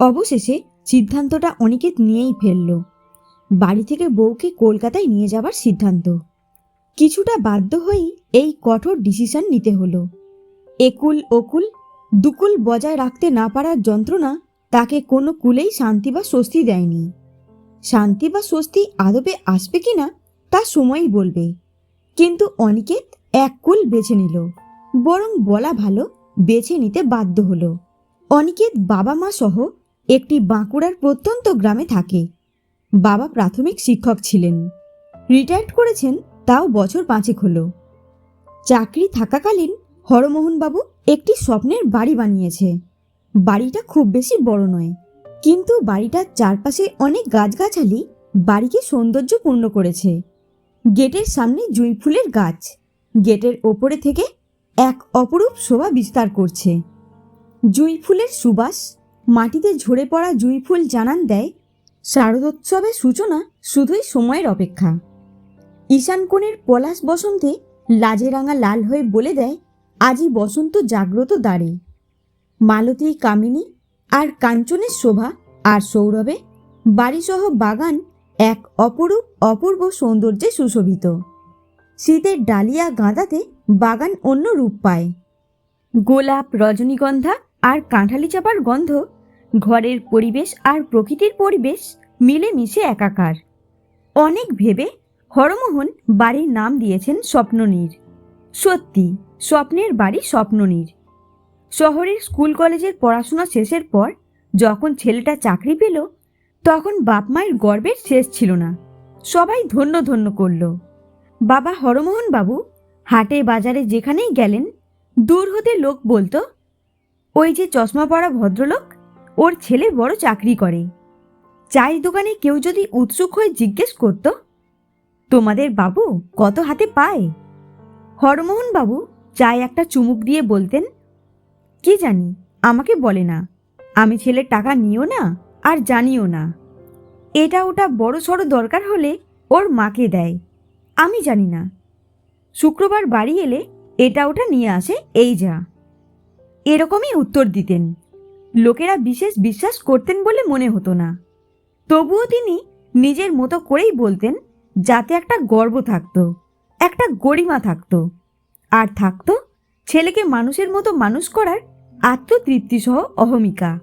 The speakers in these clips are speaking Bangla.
অবশেষে সিদ্ধান্তটা অনিকেত নিয়েই ফেলল। বাড়ি থেকে বউকে কলকাতায় নিয়ে যাবার সিদ্ধান্ত। কিছুটা বাধ্য হয়েই এই কঠোর ডিসিশন নিতে হলো। একুল ওকুল, দুকুল বজায় রাখতে না পারার যন্ত্রণা তাকে কোনো কুলেই শান্তি বা স্বস্তি দেয়নি। শান্তি বা স্বস্তি আদবে আসবে কিনা তা সময়ই বলবে। কিন্তু অনিকেত এক কুল বেছে নিল। বরং বলা ভালো, বেছে নিতে বাধ্য হলো। অনিকেত বাবা মা সহ একটি বাঁকুড়ার প্রত্যন্ত গ্রামে থাকে। বাবা প্রাথমিক শিক্ষক ছিলেন। রিটায়ার্ড করেছেন, তাও বছর পাঁচেক হলো। চাকরি থাকাকালীন হরমোহনবাবু একটি স্বপ্নের বাড়ি বানিয়েছে। বাড়িটা খুব বেশি বড় নয়, কিন্তু বাড়িটার চারপাশে অনেক গাছগাছালি বাড়িকে সৌন্দর্যপূর্ণ করেছে। গেটের সামনে জুঁই ফুলের গাছ, গেটের ওপরে থেকে এক অপরূপ শোভা বিস্তার করছে। জুঁই ফুলের সুবাস মাটিতে ঝরে পড়া জুঁই ফুল জানান দেয় শারদোৎসবের সূচনা শুধুই সময়ের অপেক্ষা। ঈশান কোণের পলাশ বসন্তে লাজে রাঙা লাল হয়ে বলে দেয়, আজই বসন্ত জাগ্রত দ্বারে। মালতী, কামিনী আর কাঞ্চনের শোভা আর সৌরভে বাড়িসহ বাগান এক অপরূপ, অপূর্ব সৌন্দর্যে সুশোভিত। শীতের ডালিয়া গাঁদাতে বাগান অন্য রূপ পায়। গোলাপ, রজনীগন্ধা আর কাঁঠালি চাপার গন্ধ ঘরের পরিবেশ আর প্রকৃতির পরিবেশ মিলেমিশে একাকার। অনেক ভেবে হরমোহন বাড়ির নাম দিয়েছেন স্বপ্ননীর। সত্যি, স্বপ্নের বাড়ি স্বপ্ননীর। শহরের স্কুল কলেজের পড়াশোনা শেষের পর যখন ছেলেটা চাকরি পেল, তখন বাপ মায়ের গর্বের শেষ ছিল না। সবাই ধন্য ধন্য করল। বাবা হরমোহন বাবু হাটে বাজারে যেখানেই গেলেন, দূর হতে লোক বলতো, ওই যে চশমা পরা ভদ্রলোক ওর ছেলে বড় চাকরি করে। চায়ের দোকানে কেউ যদি উৎসুক হয়ে জিজ্ঞেস করত, তোমাদের বাবু কত হাতে পায়? হরমোহন বাবু চায় একটা চুমুক দিয়ে বলতেন, কি জানি, আমাকে বলে না। আমি ছেলের টাকা নিও না আর জানিও না। এটা ওটা বড় সড়ো দরকার হলে ওর মাকে দেয়। আমি জানি না। শুক্রবার বাড়ি এলে এটা ওটা নিয়ে আসে, এই যা। এরকমই উত্তর দিতেন। লোকেরা বিশেষ বিশ্বাস করতেন বলে মনে হতো না। তবুও তিনি নিজের মতো করেই বলতেন, যাতে একটা গর্ব থাকত, একটা গরিমা থাকতো। আর থাকতো ছেলেকে মানুষের মতো মানুষ করার আত্মতৃপ্তি সহ অহমিকা।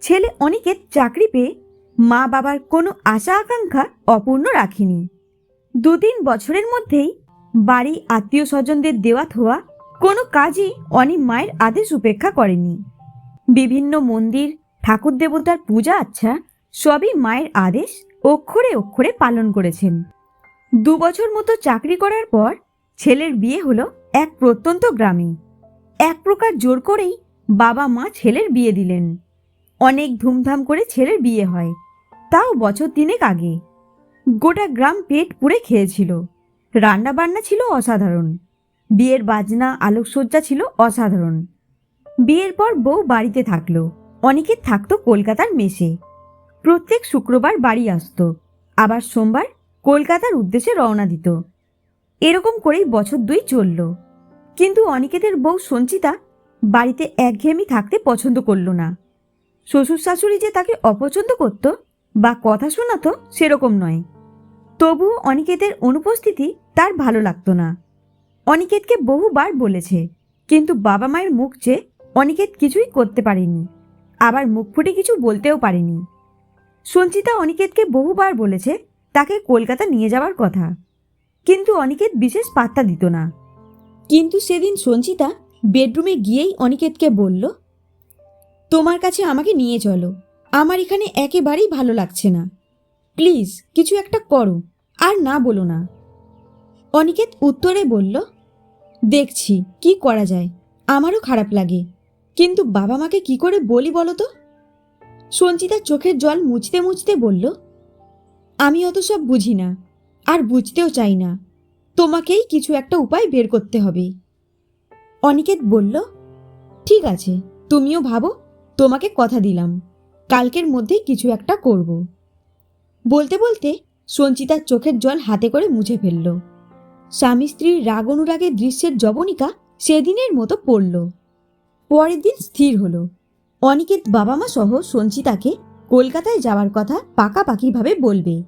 ছেলে অনিকেত চাকরি পেয়ে মা বাবার কোনো আশা আকাঙ্ক্ষা অপূর্ণ রাখেনি। দু তিন বছরের মধ্যেই বাড়ি আত্মীয় স্বজনদের দেওয়া থোয়া কোনো কাজই অনি মায়ের আদেশ উপেক্ষা করেনি। বিভিন্ন মন্দির ঠাকুর দেবতার পূজা আচ্ছা সবই মায়ের আদেশ অক্ষরে অক্ষরে পালন করেছেন। দু বছর মতো চাকরি করার পর ছেলের বিয়ে হলো এক প্রত্যন্ত গ্রামে। এক প্রকার জোর করেই বাবা মা ছেলের বিয়ে দিলেন। অনেক ধুমধাম করে ছেলের বিয়ে হয়, তাও বছর তিনেক আগে। গোটা গ্রাম পেট পুড়ে খেয়েছিল। রান্না বান্না ছিল অসাধারণ। বিয়ের বাজনা, আলোকসজ্জা ছিল অসাধারণ। বিয়ের পর বউ বাড়িতে থাকল। অনেকে থাকতো কলকাতার মেসে। প্রত্যেক শুক্রবার বাড়ি আসতো। আবার সোমবার কলকাতার উদ্দেশ্যে রওনা দিত। এরকম করেই বছর দুই চলল। কিন্তু অনিকেতের বউ সঞ্চিতা বাড়িতে একঘেয়েমি থাকতে পছন্দ করল না। শ্বশুর শাশুড়ি যে তাকে অপছন্দ করত বা কথা শোনাতো সেরকম নয়। তবুও অনিকেতের অনুপস্থিতি তার ভালো লাগতো না। অনিকেতকে বহুবার বলেছে, কিন্তু বাবা মায়ের মুখ চেয়ে অনিকেত কিছুই করতে পারেনি। আবার মুখ ফুটে কিছু বলতেও পারেনি। সঞ্চিতা অনিকেতকে বহুবার বলেছে তাকে কলকাতা নিয়ে যাওয়ার কথা। কিন্তু অনিকেত বিশেষ পাত্তা দিত না। কিন্তু সেদিন সঞ্চিতা বেডরুমে গিয়েই অনিকেতকে বলল, তোমার কাছে আমাকে নিয়ে চলো। আমার এখানে একেবারেই ভালো লাগছে না। প্লিজ, কিছু একটা করো, আর না বলো না। অনিকেত উত্তরে বলল, দেখছি, কি করা যায়। আমারও খারাপ লাগে। কিন্তু বাবা মাকে কি করে বলি বলো তো? সঞ্চিতা চোখের জল মুছতে মুছতে বলল, আমি অত সব বুঝি না, আর বুঝতেও চাই না। তোমাকেই কিছু একটা উপায় বের করতে হবে। অনিকেত বলল, ঠিক আছে, তুমিও ভাবো, তোমাকে কথা দিলাম। কালকের মধ্যেই কিছু একটা করব। বলতে বলতে সঞ্চিতার চোখের জল হাতে করে মুছে ফেলল। স্বামী স্ত্রীর রাগ অনুরাগের দৃশ্যের জবনিকা সেদিনের মতো পড়ল। পরের দিন স্থির হলো। অনিকেত বাবা মা সহ সঞ্চিতাকে কলকাতায় যাওয়ার কথা পাকাপাকিভাবে বলবে।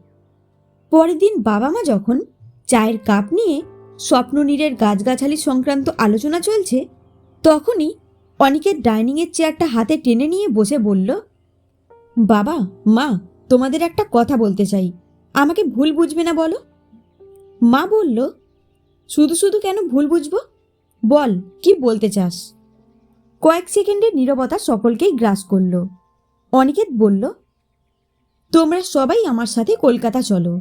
পরের দিন বাবা মা যখন চায়ের কাপ নিয়ে স্বপ্ননীরের গাছগাছালি সংক্রান্ত আলোচনা চলছে, তখনই অনিকের ডাইনিংয়ের চেয়ারটা হাতে টেনে নিয়ে বসে বলল, বাবা, মা, তোমাদের একটা কথা বলতে চাই। আমাকে ভুল বুঝবে না বলো? মা বলল, শুধু শুধু কেন ভুল বুঝব? বল, কি বলতে চাস? কয়েক সেকেন্ডের নীরবতা সকলকেই গ্রাস করল। অনিকেত বলল, তোমরা সবাই আমার সাথে কলকাতা চলো।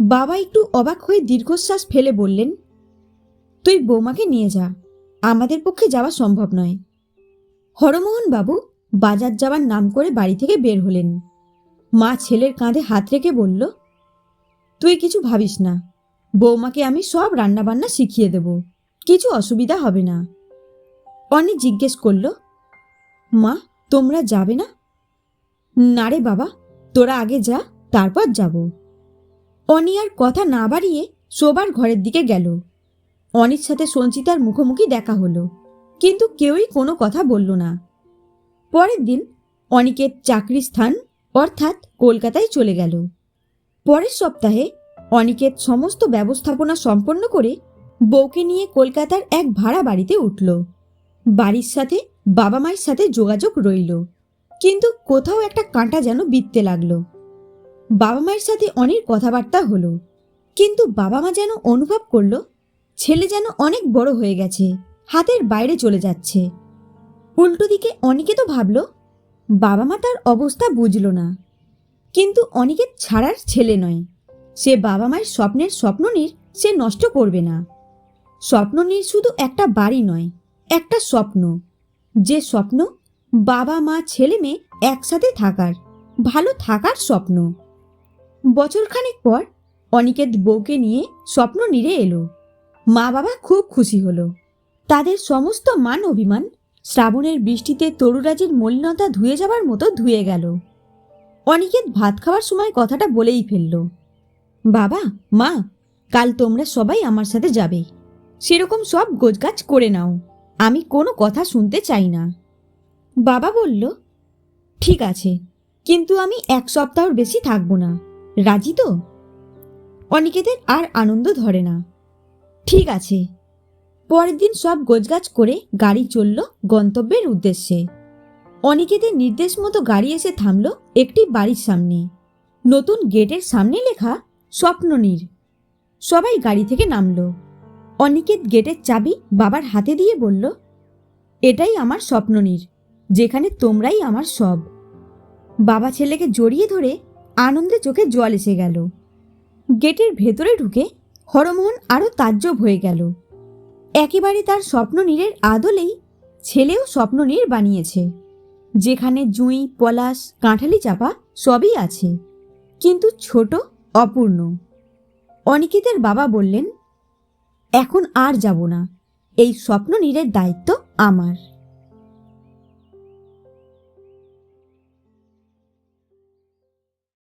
বাবা একটু অবাক হয়ে দীর্ঘশ্বাস ফেলে বললেন, তুই বৌমাকে নিয়ে যা, আমাদের পক্ষে যাওয়া সম্ভব নয়। হরমোহন বাবু বাজার যাওয়ার নাম করে বাড়ি থেকে বের হলেন। মা ছেলের কাঁধে হাত রেখে বলল, তুই কিছু ভাবিস না, বৌমাকে আমি সব রান্নাবান্না শিখিয়ে দেব, কিছু অসুবিধা হবে না। অনি জিজ্ঞেস করল, মা, তোমরা যাবে না? না রে বাবা, তোরা আগে যা, তারপর যাব। অনি আর কথা না বাড়িয়ে শোবার ঘরের দিকে গেল। অনির সাথে সঞ্চিতার মুখোমুখি দেখা হলো, কিন্তু কেউই কোনো কথা বলল না। পরের দিন অনিকের চাকরি স্থান, অর্থাৎ কলকাতায় চলে গেল। পরের সপ্তাহে অনিকেত সমস্ত ব্যবস্থাপনা সম্পন্ন করে বউকে নিয়ে কলকাতার এক ভাড়া বাড়িতে উঠল। বাড়ির সাথে, বাবা মায়ের সাথে যোগাযোগ রইল। কিন্তু কোথাও একটা কাঁটা যেন বিততে লাগল। বাবা মায়ের সাথে অনেক কথাবার্তা হলো। কিন্তু বাবা মা যেন অনুভব করল, ছেলে যেন অনেক বড় হয়ে গেছে, হাতের বাইরে চলে যাচ্ছে। উল্টো দিকে অনেকে তো ভাবল, বাবা মা তার অবস্থা বুঝলো না। কিন্তু অনেকে ছাড়ার ছেলে নয়। সে বাবা মায়ের স্বপ্নের স্বপ্ননীর সে নষ্ট করবে না। স্বপ্ননীর শুধু একটা বাড়ি নয় একটা স্বপ্ন। যে স্বপ্ন বাবা, মা, ছেলে, মেয়ে একসাথে থাকার, ভালো থাকার স্বপ্ন। বছরখানেক পর অনিকেত বউকে নিয়ে স্বপ্ন নিরে এলো। মা বাবা খুব খুশি হলো। তাদের সমস্ত মান অভিমান শ্রাবণের বৃষ্টিতে তরুরাজের মলিনতা ধুয়ে যাবার মতো ধুয়ে গেল। অনিকেত ভাত খাওয়ার সময় কথাটা বলেই ফেলল, বাবা, মা, কাল তোমরা সবাই আমার সাথে যাবে। সেরকম সব গোজগাছ করে নাও। আমি কোনো কথা শুনতে চাই না। বাবা বলল, ঠিক আছে, কিন্তু আমি এক সপ্তাহর বেশি থাকব না। রাজি তো? অনিকেতের আর আনন্দ ধরে না। ঠিক আছে। পরের দিন সব গোজগাছ করে গাড়ি চলল গন্তব্যের উদ্দেশ্যে। অনিকেতের নির্দেশ মতো গাড়ি এসে থামল একটি বাড়ির সামনে। নতুন গেটের সামনে লেখা স্বপ্ননীর। সবাই গাড়ি থেকে নামলো। অনিকেত গেটের চাবি বাবার হাতে দিয়ে বলল, এটাই আমার স্বপ্ননীর, যেখানে তোমরাই আমার সব। বাবা ছেলেকে জড়িয়ে ধরে আনন্দে চোখে জল এসে গেল। গেটের ভেতরে ঢুকে হরমোহন আরও তাজ্জব হয়ে গেল। একেবারে তার স্বপ্ননীরের আদলেই ছেলেও স্বপ্ননীর বানিয়েছে, যেখানে জুঁই, পলাশ, কাঁঠালি চাপা সবই আছে, কিন্তু ছোট অপূর্ণ। অনিকেতের বাবা বললেন এখন আর যাব না। এই স্বপ্ন নীরের দায়িত্ব আমার।